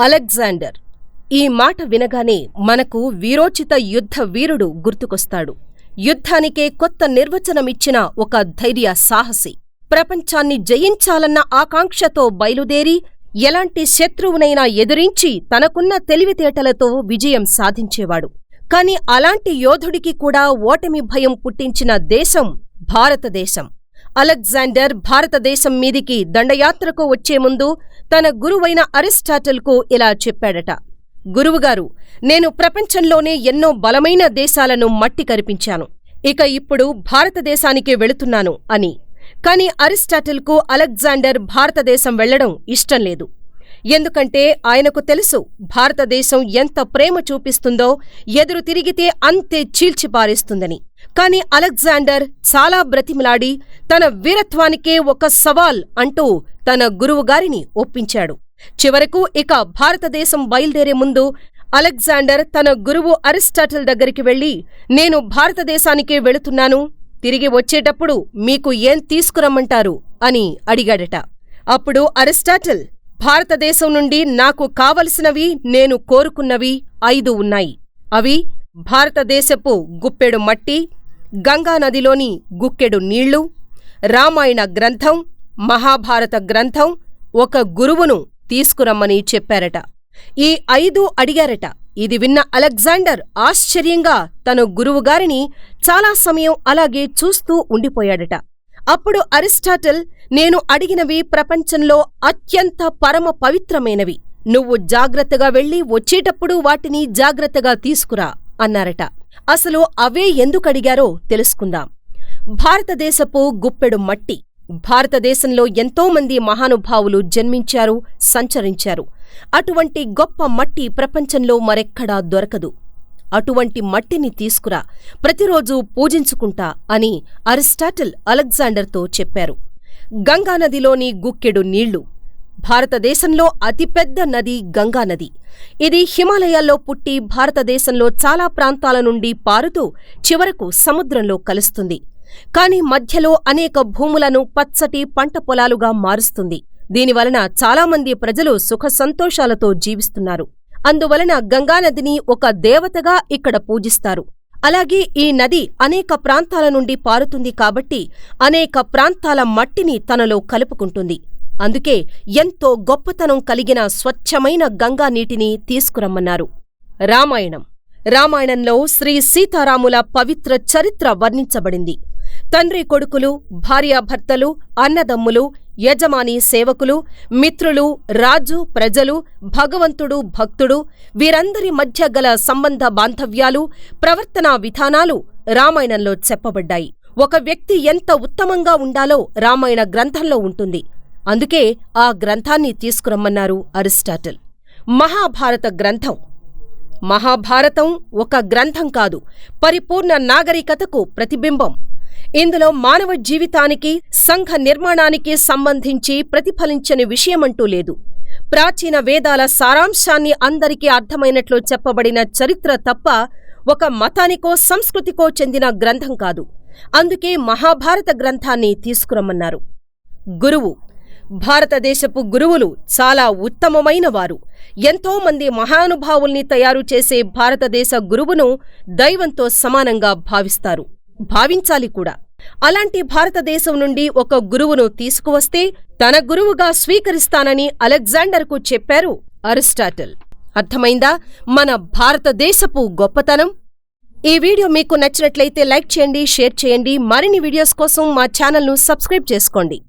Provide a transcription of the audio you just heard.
Alexander. ఈ మాట వినగానే మనకు వీరోచిత యుద్ధ వీరుడు గుర్తుకొస్తాడు. యుద్ధానికే కొత్త నిర్వచనమిచ్చిన ఒక ధైర్య సాహసి. ప్రపంచాన్ని జయించాలన్న ఆకాంక్షతో బయలుదేరి ఎలాంటి శత్రువునైనా ఎదిరించి తనకున్న తెలివితేటలతో విజయం సాధించేవాడు. కాని అలాంటి యోధుడికి కూడా ఓటమి భయం పుట్టించిన దేశం భారతదేశం. అలెగ్జాండర్ భారతదేశం మీదికి దండయాత్రకు వచ్చే ముందు తన గురువైన అరిస్టాటిల్కు ఇలా చెప్పాడట. గురువుగారు నేను ప్రపంచంలోనే ఎన్నో బలమైన దేశాలను మట్టి కరిపించాను. ఇక ఇప్పుడు భారతదేశానికి వెళుతున్నాను అని. కాని అరిస్టాటిల్కు అలెగ్జాండర్ భారతదేశం వెళ్ళడం ఇష్టం లేదు. ఎందుకంటే ఆయనకు తెలుసు భారతదేశం ఎంత ప్రేమ చూపిస్తుందో ఎదురు తిరిగితే అంతే చీల్చిపారేస్తుందని. కాని అలెగ్జాండర్ చాలా బ్రతిమిలాడి తన వీరత్వానికే ఒక సవాల్ అంటూ తన గురువుగారిని ఒప్పించాడు. చివరకు ఇక భారతదేశం బయలుదేరే ముందు అలెగ్జాండర్ తన గురువు అరిస్టాటిల్ దగ్గరికి వెళ్ళి నేను భారతదేశానికే వెళుతున్నాను తిరిగి వచ్చేటప్పుడు మీకు ఏం తీసుకురమ్మంటారు? అని అడిగాడట. అప్పుడు అరిస్టాటిల్ భారతదేశం నుండి నాకు కావలసినవి నేను కోరుకున్నవి ఐదు ఉన్నాయి. అవి భారతదేశపు గుప్పెడు మట్టి గంగానదిలోని గుక్కెడు నీళ్ళు రామాయణ గ్రంథం మహాభారత గ్రంథం ఒక గురువును తీసుకురమ్మని చెప్పారట. ఈ ఐదు అడిగారట. ఇది విన్న అలెగ్జాండర్ ఆశ్చర్యంగా తన గురువుగారిని చాలా సమయం అలాగే చూస్తూ ఉండిపోయాడట. అప్పుడు అరిస్టాటిల్ నేను అడిగినవి ప్రపంచంలో అత్యంత పరమ పవిత్రమైనవి. నువ్వు జాగ్రత్తగా వెళ్ళి వచ్చేటప్పుడు వాటిని జాగ్రత్తగా తీసుకురా అన్నారట. అసలు అవే ఎందుకడిగారో తెలుసుకుందాం. భారతదేశపు గుప్పెడు మట్టి భారతదేశంలో ఎంతోమంది మహానుభావులు జన్మించారు సంచరించారు. అటువంటి గొప్ప మట్టి ప్రపంచంలో మరెక్కడా దొరకదు. అటువంటి మట్టిని తీసుకురా ప్రతిరోజూ పూజించుకుంటా అని అరిస్టాటిల్ అలెగ్జాండర్తో చెప్పారు. గంగానదిలోని గుక్కెడు నీళ్ళు భారతదేశంలో అతిపెద్ద నది గంగానది ఇది హిమాలయాల్లో పుట్టి భారతదేశంలో చాలా ప్రాంతాల నుండి పారుతూ చివరకు సముద్రంలో కలుస్తుంది. కాని మధ్యలో అనేక భూములను పచ్చటి పంట పొలాలుగా మారుస్తుంది. దీనివలన చాలామంది ప్రజలు సుఖ సంతోషాలతో జీవిస్తున్నారు. అందువలన గంగానదిని ఒక దేవతగా ఇక్కడ పూజిస్తారు. అలాగే ఈ నది అనేక ప్రాంతాల నుండి పారుతుంది కాబట్టి అనేక ప్రాంతాల మట్టిని తనలో కలుపుకుంటుంది. అందుకే ఎంతో గొప్పతనం కలిగిన స్వచ్ఛమైన గంగా నీటిని తీసుకురమ్మన్నారు. రామాయణం. రామాయణంలో శ్రీ సీతారాముల పవిత్ర చరిత్ర వర్ణించబడింది. తండ్రి కొడుకులు భార్యాభర్తలు అన్నదమ్ములు యజమాని సేవకులు మిత్రులు రాజు ప్రజలు భగవంతుడు భక్తుడు వీరందరి మధ్య గల సంబంధ బాంధవ్యాలు ప్రవర్తనా విధానాలు రామాయణంలో చెప్పబడ్డాయి. ఒక వ్యక్తి ఎంత ఉత్తమంగా ఉండాలో రామాయణ గ్రంథంలో ఉంటుంది. అందుకే ఆ గ్రంథాన్ని తీసుకురమ్మన్నారు అరిస్టాటిల్. మహాభారత గ్రంథం. మహాభారతం ఒక గ్రంథం కాదు పరిపూర్ణ నాగరికతకు ప్రతిబింబం. ఇందులో మానవ జీవితానికి సంఘ నిర్మాణానికి సంబంధించి ప్రతిఫలించని విషయమంటూ లేదు. ప్రాచీన వేదాల సారాంశాన్ని అందరికీ అర్థమైనట్లు చెప్పబడిన చరిత్ర తప్ప ఒక మతానికో సంస్కృతికో చెందిన గ్రంథం కాదు. అందుకే మహాభారత గ్రంథాన్ని తీసుకురమ్మన్నారు. గురువు భారతదేశపు గురువులు చాలా ఉత్తమమైన వారు ఎంతో మంది మహానుభావుల్ని తయారు చేసే భారతదేశ గురువును దైవంతో సమానంగా భావిస్తారు. భావించాలి కూడా. అలాంటి భారతదేశం నుండి ఒక గురువును తీసుకువస్తే తన గురువుగా స్వీకరిస్తానని అలెగ్జాండర్కు చెప్పారు అరిస్టాటిల్. అర్థమైందా? మన భారతదేశపు గొప్పతనం? ఈ వీడియో మీకు నచ్చినట్లయితే లైక్ చేయండి షేర్ చేయండి. మరిన్ని వీడియోస్ కోసం మా ఛానల్ను సబ్స్క్రైబ్ చేసుకోండి.